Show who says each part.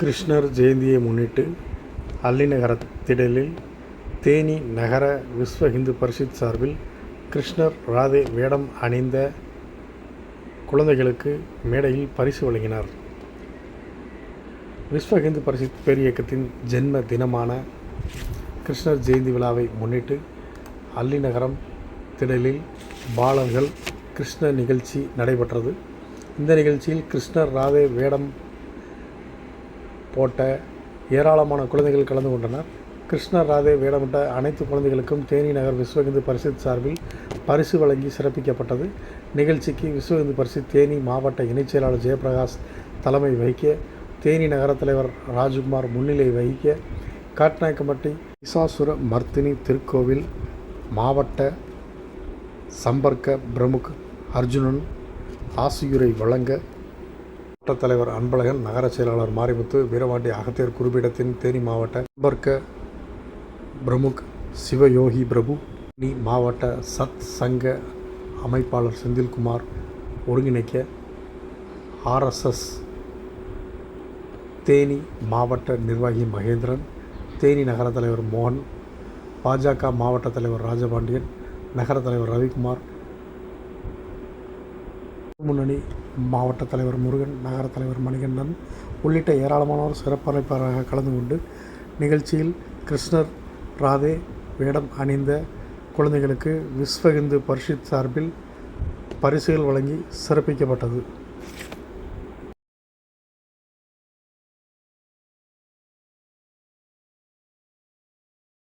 Speaker 1: கிருஷ்ணர் ஜெயந்தியை முன்னிட்டு அல்லிநகர திடலில் தேனி நகர விஸ்வ இந்து பரிஷத் சார்பில் கிருஷ்ணர் ராதே வேடம் அணிந்த குழந்தைகளுக்கு மேடையில் பரிசு வழங்கினார். விஸ்வ இந்து பரிஷத் பேரியக்கத்தின் ஜென்ம தினமான கிருஷ்ணர் ஜெயந்தி விழாவை முன்னிட்டு அல்லிநகரம் திடலில் பாலர்கள் கிருஷ்ண நிகழ்ச்சி நடைபெற்றது. இந்த நிகழ்ச்சியில் கிருஷ்ணர் ராதே வேடம் போட்ட ஏராளமான குழந்தைகள் கலந்து கொண்டனர். கிருஷ்ணர் ராதே வேடமிட்ட அனைத்து குழந்தைகளுக்கும் தேனி நகர் விஸ்வ இந்து பரிஷத் சார்பில் பரிசு வழங்கி சிறப்பிக்கப்பட்டது. நிகழ்ச்சிக்கு விஸ்வ இந்து பரிஷத் தேனி மாவட்ட இணைச் செயலாளர் ஜெயபிரகாஷ் தலைமை வகிக்க தேனி நகர தலைவர் ராஜ்குமார் முன்னிலை வகிக்க காட்நாயக்கம்பட்டி இசாசுர மர்த்தினி திருக்கோவில் மாவட்ட சம்பர்க்க பிரமுக் அர்ஜுனன் ஆசியுரை வழங்க தலைவர் அன்பழகன் நகர செயலாளர் மாரிமுத்து வீரபாண்டி அகத்தியர் குறிப்பிடத்தின் தேனி மாவட்ட சம்பர்க்க பிரமுக் சிவயோகி பிரபு தேனி மாவட்ட சத் சங்க அமைப்பாளர் செந்தில்குமார் ஒருங்கிணைக்க ஆர்எஸ்எஸ் தேனி மாவட்ட நிர்வாகி மகேந்திரன் தேனி நகர தலைவர் மோகன் பாஜக மாவட்ட தலைவர் ராஜபாண்டியன் நகர தலைவர் ரவிக்குமார் முன்னணி மாவட்ட தலைவர் முருகன் நகர தலைவர் மணிகண்டன் உள்ளிட்ட ஏராளமானோர் சிறப்பழைப்பாளராக கலந்து கொண்டு நிகழ்ச்சியில் கிருஷ்ணர் ராதே வேடம் அணிந்த குழந்தைகளுக்கு விஸ்வ இந்து பரிஷத் சார்பில் பரிசுகள் வழங்கி சிறப்பிக்கப்பட்டது.